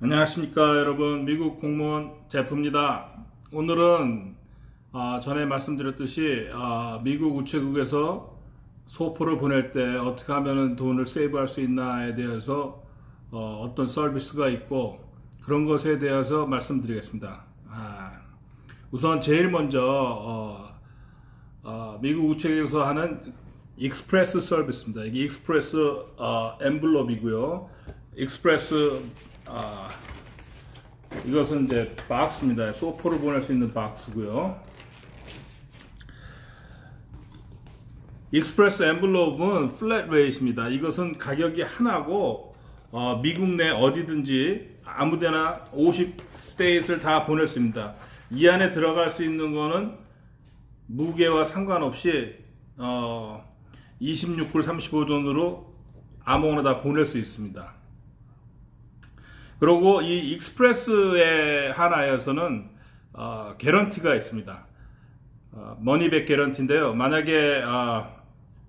안녕하십니까 여러분. 미국 공무원 제프입니다. 오늘은 아, 전에 말씀드렸듯이 아, 미국 우체국에서 소포를 보낼 때 어떻게 하면 돈을 세이브할 수 있나에 대해서 어, 떤 서비스가 있고 그런 것에 대해서 말씀드리겠습니다. 아, 우선 제일 먼저 어, 어, 미국 우체국에서 하는 익스프레스 서비스입니다. 이게 익스프레스 어, 엠블롭이고요. 익스프레스 아, 이것은 이제 박스입니다. 소포를 보낼 수 있는 박스고요. 익스프레스 엠블롭은 플랫 레이트입니다. 이것은 가격이 하나고 어, 미국 내 어디든지 아무데나 50 스테이트를 다 보낼 수 있습니다. 이 안에 들어갈 수 있는 거는 무게와 상관없이 어, 26불 35돈으로 아무거나 다 보낼 수 있습니다. 그리고 이 익스프레스의 하나에서는 어, 개런티가 있습니다. 어, 머니백 개런티인데요. 만약에 어,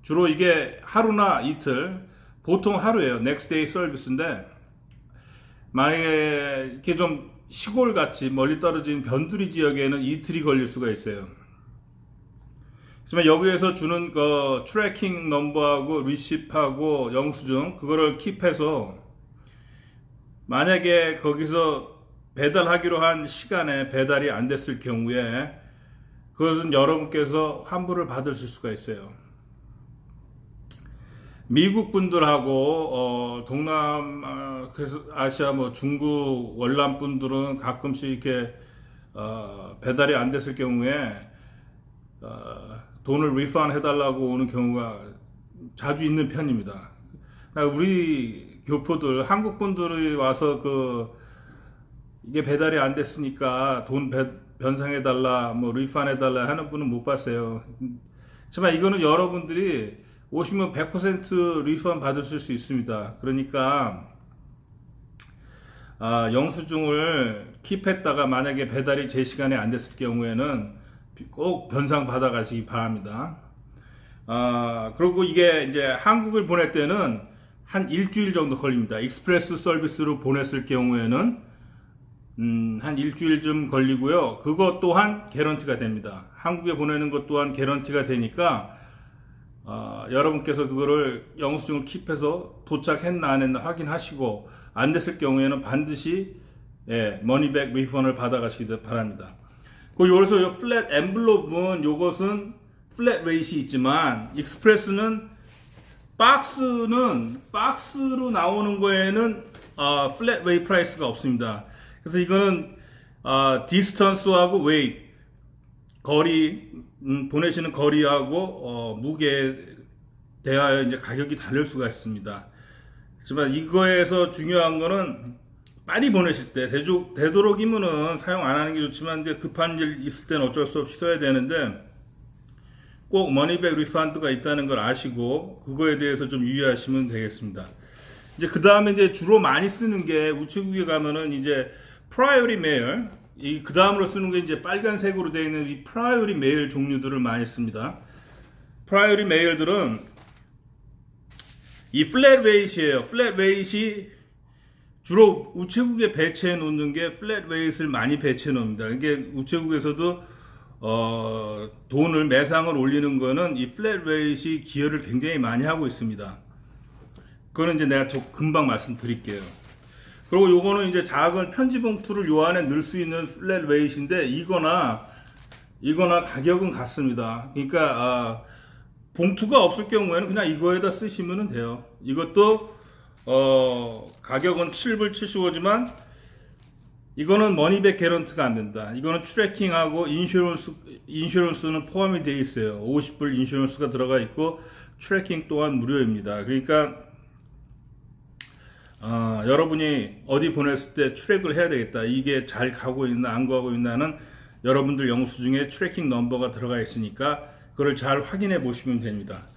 주로 이게 하루나 이틀, 보통 하루예요. 넥스트 데이 서비스인데 만약에 이렇게 좀 시골 같이 멀리 떨어진 변두리 지역에는 이틀이 걸릴 수가 있어요. 하지만 여기에서 주는 그 트래킹 넘버하고 리시프하고 영수증 그거를 킵해서 만약에 거기서 배달하기로 한 시간에 배달이 안 됐을 경우에 그것은 여러분께서 환불을 받으실 수가 있어요. 미국 분들하고 어, 동남 아, 뭐 중국 월남 분들은 가끔씩 이렇게 어, 배달이 안 됐을 경우에 어, 돈을 리펀 해달라고 오는 경우가 자주 있는 편입니다. 그러니까 우리 교포들 한국 분들이 와서 그 이게 배달이 안 됐으니까 돈 배- 변상해 달라 뭐 리펀해 달라 하는 분은 못 봤어요. 하지만 이거는 여러분들이 오시면 100% 리펀 받으실 수 있습니다. 그러니까 아, 영수증을 킵했다가 만약에 배달이 제 시간에 안 됐을 경우에는 꼭 변상 받아 가시기 바랍니다. 아, 그리고 이게 이제 한국을 보낼 때는 한 일주일 정도 걸립니다. 익스프레스 서비스로 보냈을 경우에는 음, 한 일주일쯤 걸리고요. 그것 또한 개런티가 됩니다. 한국에 보내는 것 또한 개런티가 되니까 어, 여러분께서 그거를 영수증을 킵해서 도착했나 안 했나 확인하시고 안 됐을 경우에는 반드시 예, 머니백 리펀을 받아가시기 바랍니다. 그 여기서 요 플랫 엠블롭은 요것은 플랫 레이시 있지만 익스프레스는 박스는 박스로 나오는 거에는 어, 플랫 웨이 프라이스가 없습니다. 그래서 이거는 어, 디스턴스하고 웨이 거리 음, 보내시는 거리하고 어, 무게에 대하여 이제 가격이 다를 수가 있습니다. 하지만 이거에서 중요한 거는 빨리 보내실 때 되도, 되도록이면은 사용 안 하는 게 좋지만 이제 급한 일 있을 때는 어쩔 수 없이 써야 되는데 꼭 머니백 리펀드가 있다는 걸 아시고 그거에 대해서 좀 유의하시면 되겠습니다. 이제 그 다음에 이제 주로 많이 쓰는 게 우체국에 가면은 이제 프라이어리 메일 이그 다음으로 쓰는 게 이제 빨간색으로 되어 있는 이 프라이어리 메일 종류들을 많이 씁니다. 프라이어리 메일들은 이 플랫 웨이트예요. 플랫 웨이트 주로 우체국에 배치해 놓는 게 플랫 웨이트를 많이 배치해 놓습니다. 이게 우체국에서도 어, 돈을 매상을 올리는 거는 이 플랫 웨이트이 기여를 굉장히 많이 하고 있습니다. 그거는 이제 내가 저 금방 말씀드릴게요. 그리고 요거는 이제 작은 편지 봉투를 요 안에 넣을 수 있는 플랫 웨이트인데 이거나 이거나 가격은 같습니다. 그러니까 아, 봉투가 없을 경우에는 그냥 이거에다 쓰시면 돼요. 이것도 어, 가격은 7불 75지만 이거는 머니백 개런트가 안 된다. 이거는 트래킹하고 인슈런스 인슈런스는 포함이 되어 있어요. 50불 인슈런스가 들어가 있고 트래킹 또한 무료입니다. 그러니까 아, 여러분이 어디 보냈을 때 트랙을 해야 되겠다. 이게 잘 가고 있나 안 가고 있나는 여러분들 영수증에 트래킹 넘버가 들어가 있으니까 그걸 잘 확인해 보시면 됩니다.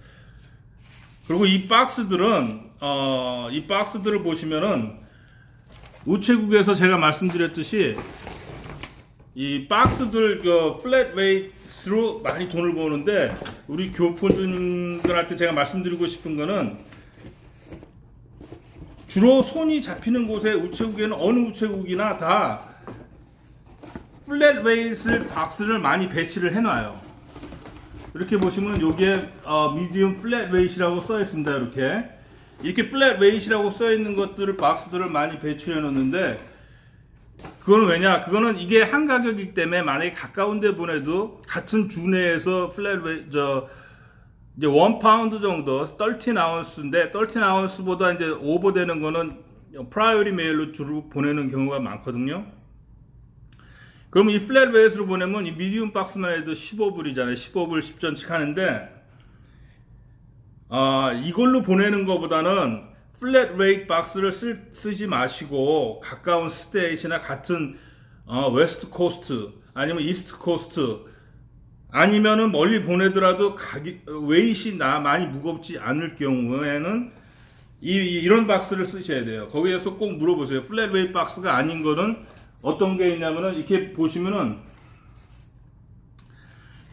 그리고 이 박스들은 어, 이 박스들을 보시면은 우체국에서 제가 말씀드렸듯이 이 박스들 그 플랫 웨이트로 많이 돈을 버는데 우리 교포들한테 제가 말씀드리고 싶은 거는 주로 손이 잡히는 곳에 우체국에는 어느 우체국이나 다 플랫 웨이트 박스를 많이 배치를 해놔요. 이렇게 보시면 여기에 어, 미디움 플랫 웨이트라고 써 있습니다. 이렇게 이렇게 플랫 웨이트라고 써 있는 것들을 박스들을 많이 배치해 놓는데 그거는 왜냐? 그거는 이게 한 가격이기 때문에 만약에 가까운 데 보내도 같은 주 내에서 플랫 웨이 저 이제 원 파운드 정도 13 아운스인데 13 아운스보다 이제 오버되는 거는 프라이어리 메일로 주로 보내는 경우가 많거든요. 그럼 이 플랫 웨이트로 보내면 이 미디움 박스만 해도 15불이잖아요. 15불 10전씩 하는데 아, 이걸로 보내는 것보다는 플랫 웨이트 박스를 쓸, 쓰지 마시고 가까운 스테이시나 같은 어, 웨스트 코스트 아니면 이스트 코스트 아니면은 멀리 보내더라도 가기, 웨이트이 나 많이 무겁지 않을 경우에는 이, 이- 이 런 박스를 쓰셔야 돼요. 거기에서 꼭 물어보세요. 플랫 웨이트 박스가 아닌 거는 어떤 게 있냐면은 이렇게 보시면은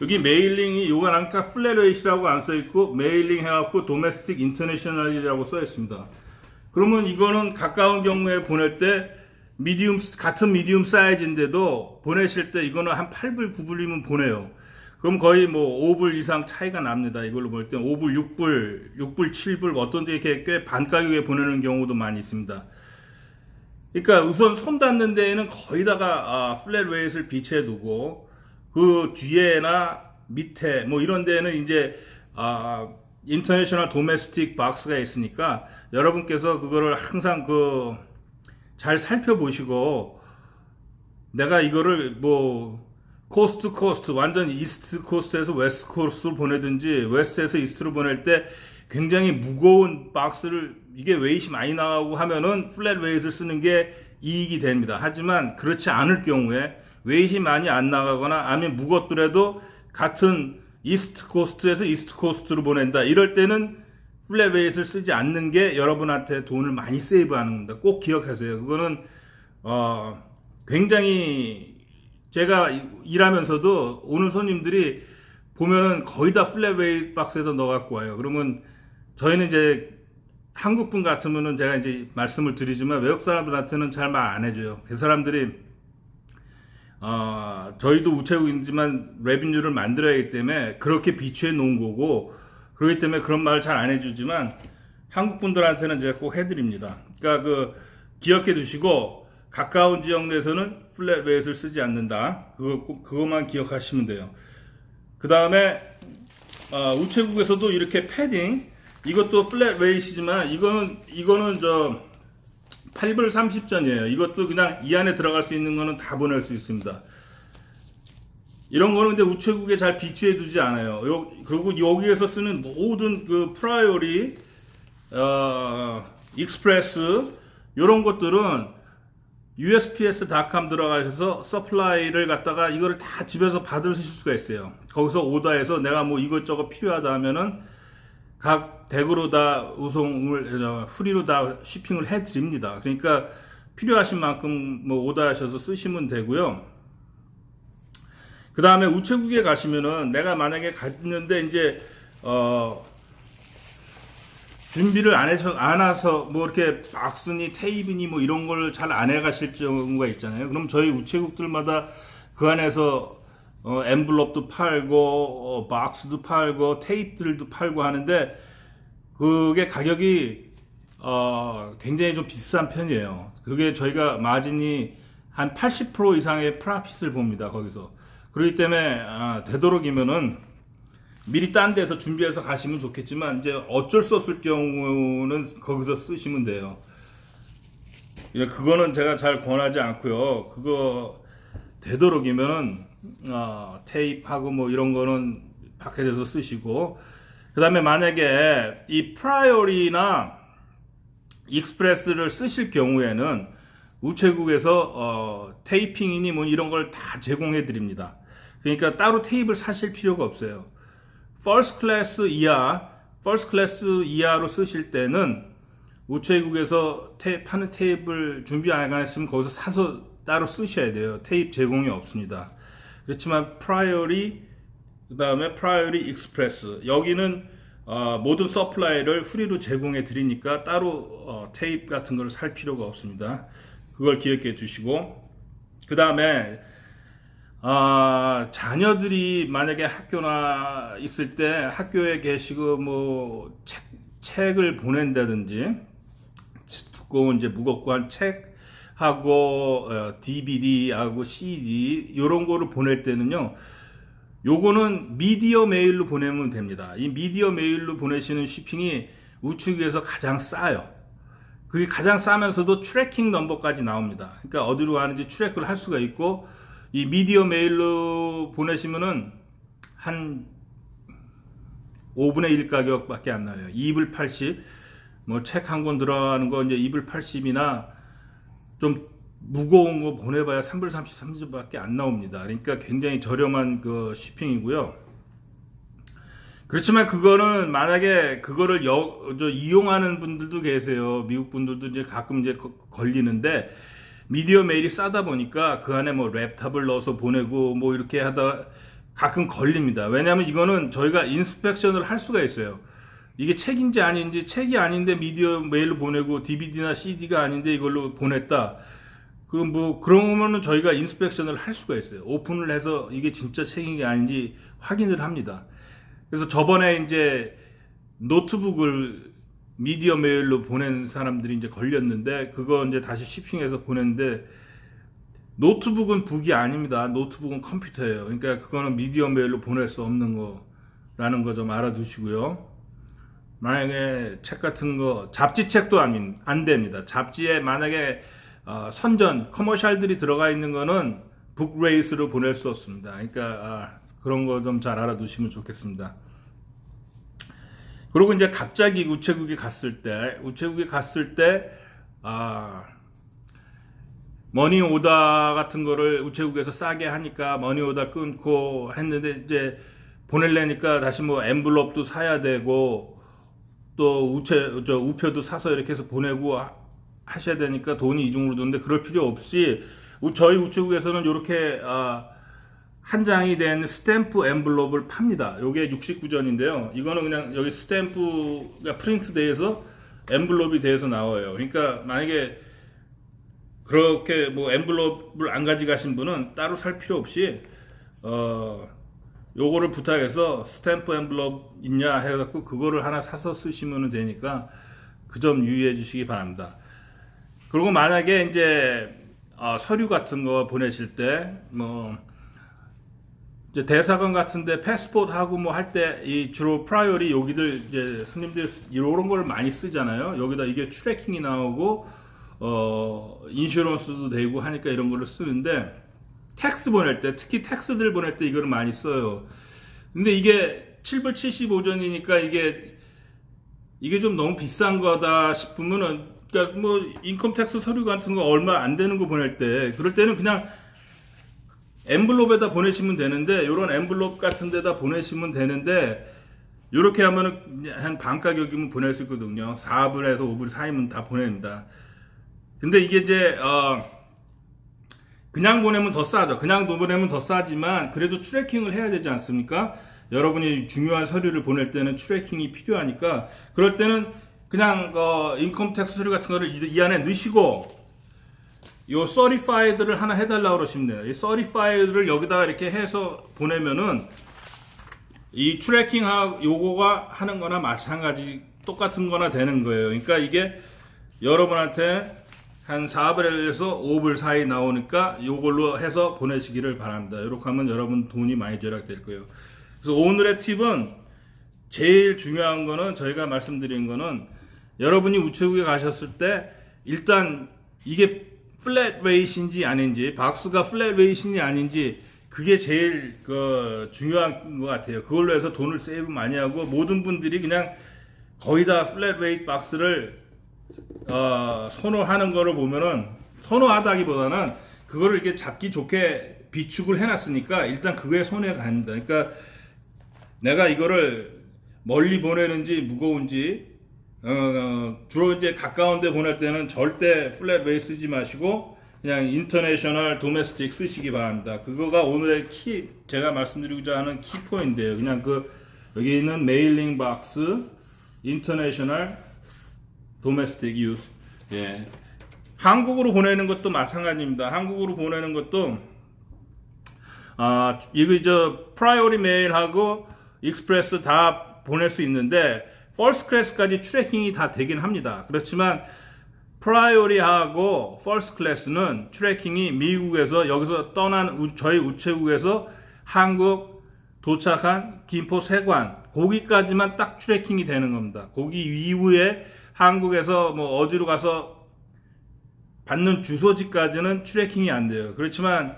여기 메일링이 요건 아까 플랫웨이트라고 안 써 있고 메일링 해갖고 도메스틱 인터내셔널이라고 써 있습니다. 그러면 이거는 가까운 경우에 보낼 때 미디움 같은 미디움 사이즈인데도 보내실 때 이거는 한 8불 9불이면 보내요. 그럼 거의 뭐 5불 이상 차이가 납니다. 이걸로 볼 때 5불 6불 6불 7불 어떤 데 이렇게 꽤 반 가격에 보내는 경우도 많이 있습니다. 그러니까 우선 손 닿는 데에는 거의 다가 아, 플랫 웨이트를 비치해 두고 그 뒤에나 밑에 뭐 이런 데는 이제 아, 인터내셔널 도메스틱 박스가 있으니까 여러분께서 그거를 항상 그 잘 살펴보시고 내가 이거를 뭐 코스트 코스트 완전 이스트 코스트에서 웨스트 코스트로 보내든지 웨스트에서 이스트로 보낼 때 굉장히 무거운 박스를 이게 웨이트 많이 나가고 하면은 플랫 웨이트를 쓰는 게 이익이 됩니다. 하지만 그렇지 않을 경우에 웨이트 많이 안 나가거나 아니면 무겁더라도 같은 이스트 코스트에서 이스트 코스트로 보낸다. 이럴 때는 플랫 웨이트를 쓰지 않는 게 여러분한테 돈을 많이 세이브하는 겁니다. 꼭 기억하세요. 그거는 어, 굉장히 제가 일하면서도 오는 손님들이 보면은 거의 다 플랫 웨이트 박스에서 넣어 갖고 와요. 그러면 저희는 이제 한국 분 같으면은 제가 이제 말씀을 드리지만 외국 사람들한테는 잘 말 안 해줘요. 그 사람들이 어, 저희도 우체국이지만 레비뉴를 만들어야 하기 때문에 그렇게 비추해 놓은 거고 그렇기 때문에 그런 말을 잘 안 해주지만 한국 분들한테는 제가 꼭 해드립니다. 그러니까 그 기억해 두시고 가까운 지역 내에서는 플랫 웨이트를 쓰지 않는다. 그거 꼭 그것만 기억하시면 돼요. 그 다음에 어, 우체국에서도 이렇게 패딩 이것도 플랫 웨이트지만 이거는 이거는 저 8불 30전이에요. 이것도 그냥 이 안에 들어갈 수 있는 거는 다 보낼 수 있습니다. 이런 거는 근데 우체국에 잘 비추해 두지 않아요. 요, 그리고 여기에서 쓰는 모든 그 프라이오리, 어, 익스프레스, 이런 것들은 USPS.com 들어가셔서 서플라이를 갖다가 이거를 다 집에서 받으실 수가 있어요. 거기서 오다해서 내가 뭐 이것저것 필요하다 하면은 각 댁으로 다 우송을 어, 프리로 다 쉬핑을 해 드립니다. 그러니까 필요하신 만큼 뭐 오다하셔서 쓰시면 되고요. 그 다음에 우체국에 가시면은 내가 만약에 갔는데 이제 어 준비를 안 해서 안 와서 뭐 이렇게 박스니 테이프니 뭐 이런 걸 잘 안 해가실 경우가 있잖아요. 그럼 저희 우체국들마다 그 안에서 어, 엠블럽도 팔고 어, 박스도 팔고 테이프들도 팔고 하는데 그게 가격이 어, 굉장히 좀 비싼 편이에요. 그게 저희가 마진이 한 80% 이상의 프라핏을 봅니다. 거기서 그렇기 때문에 아, 되도록이면은 미리 딴 데서 준비해서 가시면 좋겠지만 이제 어쩔 수 없을 경우는 거기서 쓰시면 돼요. 예, 그거는 제가 잘 권하지 않고요. 그거 되도록이면은 어, 테이프하고 뭐 이런 거는 밖에서 쓰시고 그 다음에 만약에 이 프라이어리나 익스프레스를 쓰실 경우에는 우체국에서 어, 테이핑이니 뭐 이런 걸 다 제공해 드립니다. 그러니까 따로 테이프를 사실 필요가 없어요. 퍼스트 클래스 이하, 퍼스트 클래스 이하로 쓰실 때는 우체국에서 테, 파는 테이프를 준비 안 했으면 거기서 사서 따로 쓰셔야 돼요. 테이프 제공이 없습니다. 그렇지만 프라이어리 그다음에 프라이어리 익스프레스 여기는 어, 모든 서플라이를 프리로 제공해 드리니까 따로 어, 테이프 같은 걸 살 필요가 없습니다. 그걸 기억해 주시고 그 다음에 아, 자녀들이 만약에 학교나 있을 때 학교에 계시고 뭐 책, 책을 보낸다든지 두꺼운 이제 무겁고 한 책 하고 어, DVD하고 CD 이런 거를 보낼 때는요. 요거는 미디어 메일로 보내면 됩니다. 이 미디어 메일로 보내시는 쇼핑이 우측에서 가장 싸요. 그게 가장 싸면서도 트래킹 넘버까지 나옵니다. 그러니까 어디로 가는지 트래크를 할 수가 있고 이 미디어 메일로 보내시면은 한 5분의 1 가격밖에 안 나와요. 2불 80. 뭐 책 한 권 들어가는 거 이제 2불 80이나 좀 무거운 거 보내봐야 3불 30, 30밖에 안 나옵니다. 그러니까 굉장히 저렴한 그 쇼핑이고요. 그렇지만 그거는 만약에 그거를 여, 저 이용하는 분들도 계세요. 미국 분들도 이제 가끔 이제 거- 걸리는데 미디어 메일이 싸다 보니까 그 안에 뭐 랩탑을 넣어서 보내고 뭐 이렇게 하다 가끔 걸립니다. 왜냐하면 이거는 저희가 인스펙션을 할 수가 있어요. 이게 책인지 아닌지 책이 아닌데 미디어 메일로 보내고 DVD나 CD가 아닌데 이걸로 보냈다. 그럼 뭐 그러면은 저희가 인스펙션을 할 수가 있어요. 오픈을 해서 이게 진짜 책인지 아닌지 확인을 합니다. 그래서 저번에 이제 노트북을 미디어 메일로 보낸 사람들이 이제 걸렸는데 그거 이제 다시 shipping해서 보냈는데 노트북은 북이 아닙니다. 노트북은 컴퓨터예요. 그러니까 그거는 미디어 메일로 보낼 수 없는 거라는 거 좀 알아두시고요. 만약에 책 같은 거 잡지 책도 안, 안 됩니다. 잡지에 만약에 어, 선전 커머셜들이 들어가 있는 거는 북레이스로 보낼 수 없습니다. 그러니까 아, 그런 거 좀 잘 알아두시면 좋겠습니다. 그리고 이제 갑자기 우체국에 갔을 때 우체국에 갔을 때 아, 머니 오다 같은 거를 우체국에서 싸게 하니까 머니 오다 끊고 했는데 이제 보낼래니까 다시 뭐 엠블럽도 사야 되고 또 우체 저 우표도 사서 이렇게 해서 보내고 하- 하셔야 되니까 돈이 이중으로 드는데 그럴 필요 없이 우- 저희 우체국에서는 이렇게 아, 한 장이 된 스탬프 엠블럽을 팝니다. 요게 69전인데요. 이거는 그냥 여기 스탬프가 프린트 돼서 엠블럽이 돼서 나와요. 그러니까 만약에 그렇게 뭐 엠블럽을 안 가져가신 분은 따로 살 필요 없이 어 요거를 부탁해서 스탬프 엠블럽 있냐 해갖고 그거를 하나 사서 쓰시면 되니까 그 점 유의해 주시기 바랍니다. 그리고 만약에 이제 어, 서류 같은 거 보내실 때뭐 대사관 같은데 패스포트 하고 뭐 할 때 이 주로 프라이어리 여기들 이제 손님들 이런 걸 많이 쓰잖아요. 여기다 이게 트래킹이 나오고 어 인슈런스도 되고 하니까 이런 걸로 쓰는데 텍스 보낼 때 특히 텍스들 보낼 때 이거를 많이 써요. 근데 이게 7불 75전이니까 이게 이게 좀 너무 비싼 거다 싶으면은 그러니까 뭐 인컴 텍스 서류 같은 거 얼마 안 되는 거 보낼 때 그럴 때는 그냥 엠블롭에다 보내시면 되는데 이런 엠블롭 같은 데다 보내시면 되는데 이렇게 하면은 한 반 가격이면 보낼 수 있거든요. 4불에서 5불 사이면 다 보냅니다. 근데 이게 이제 어 그냥 보내면 더 싸죠. 그냥 보내면 더 싸지만 그래도 트래킹을 해야 되지 않습니까? 여러분이 중요한 서류를 보낼 때는 트래킹이 필요하니까 그럴 때는 그냥 어 인컴 텍스 서류 같은 거를 이, 이 안에 넣으시고 요 서리파이드를 하나 해달라고 그러시면 돼요. 이 서리파이드를 여기다가 이렇게 해서 보내면은 이 트래킹 하 요거가 하는 거나 마찬가지 똑같은 거나 되는 거예요. 그러니까 이게 여러분한테 한 4불에서 5불 사이 나오니까 요걸로 해서 보내시기를 바랍니다. 이렇게 하면 여러분 돈이 많이 절약될 거예요. 그래서 오늘의 팁은 제일 중요한 거는 저희가 말씀드린 거는 여러분이 우체국에 가셨을 때 일단 이게 플랫 웨이트인지 아닌지 박스가 플랫 웨이트인지 아닌지 그게 제일 그 중요한 것 같아요. 그걸로 해서 돈을 세이브 많이 하고 모든 분들이 그냥 거의 다 플랫 웨이트 박스를 어, 선호하는 거를 보면은 선호하다기보다는 그거를 이렇게 잡기 좋게 비축을 해놨으니까 일단 그거에 손에 갑니다. 그러니까 내가 이거를 멀리 보내는지 무거운지 어, 어, 주로 이제 가까운데 보낼 때는 절대 플랫 웨이 쓰지 마시고 그냥 인터내셔널 도메스틱 쓰시기 바랍니다. 그거가 오늘의 키 제가 말씀드리고자 하는 키 포인트예요. 그냥 그 여기 있는 메일링 박스 인터내셔널 도메스틱 유스 예. 한국으로 보내는 것도 마찬가지입니다. 한국으로 보내는 것도 아 이거 저 프라이오리 메일하고 익스프레스 다 보낼 수 있는데 퍼스트 클래스까지 트래킹이 다 되긴 합니다. 그렇지만 프라이오리하고 퍼스트 클래스는 트래킹이 미국에서 여기서 떠난 우- 저희 우체국에서 한국 도착한 김포 세관 거기까지만 딱 트래킹이 되는 겁니다. 거기 이후에 한국에서 뭐 어디로 가서 받는 주소지까지는 트래킹이 안 돼요. 그렇지만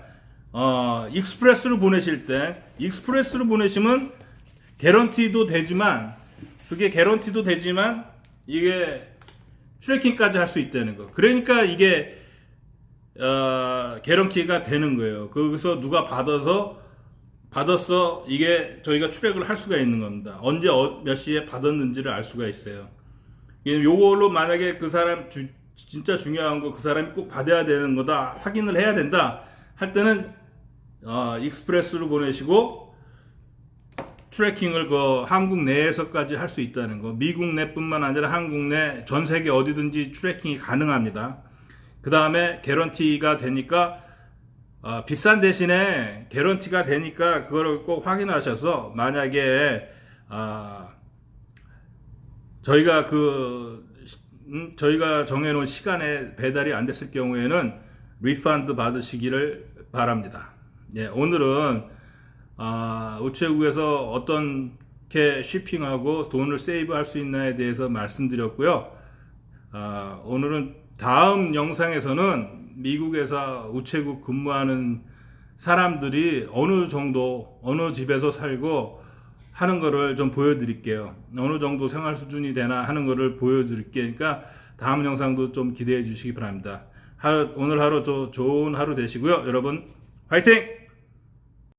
어, 익스프레스로 보내실 때 익스프레스로 보내시면 개런티도 되지만 그게 개런티도 되지만 이게 트래킹까지 할 수 있다는 거. 그러니까 이게 어, 개런티가 되는 거예요. 거기서 누가 받아서 받았어 이게 저희가 트랙을 할 수가 있는 겁니다. 언제 어- 몇 시에 받았는지를 알 수가 있어요. 이- 요걸로 만약에 그 사람 주- 진짜 중요한 거 그 사람이 꼭 받아야 되는 거다 확인을 해야 된다 할 때는 어, 익스프레스로 보내시고 트래킹을 그 한국 내에서까지 할 수 있다는 거 미국 내뿐만 아니라 한국 내 전 세계 어디든지 트래킹이 가능합니다. 그 다음에 개런티가 되니까 어, 비싼 대신에 개런티가 되니까 그거를 꼭 확인하셔서 만약에 아, 저희가 그 음, 저희가 정해놓은 시간에 배달이 안 됐을 경우에는 리펀드 받으시기를 바랍니다. 예, 오늘은 아, 우체국에서 어떻게 쉬핑하고 돈을 세이브할 수 있나에 대해서 말씀드렸고요. 아, 오늘은 다음 영상에서는 미국에서 우체국 근무하는 사람들이 어느 정도 어느 집에서 살고 하는 거를 좀 보여드릴게요. 어느 정도 생활 수준이 되나 하는 거를 보여드릴게요. 그러니까 다음 영상도 좀 기대해 주시기 바랍니다. 하루, 오늘 하루 조, 좋은 하루 되시고요. 여러분 화이팅!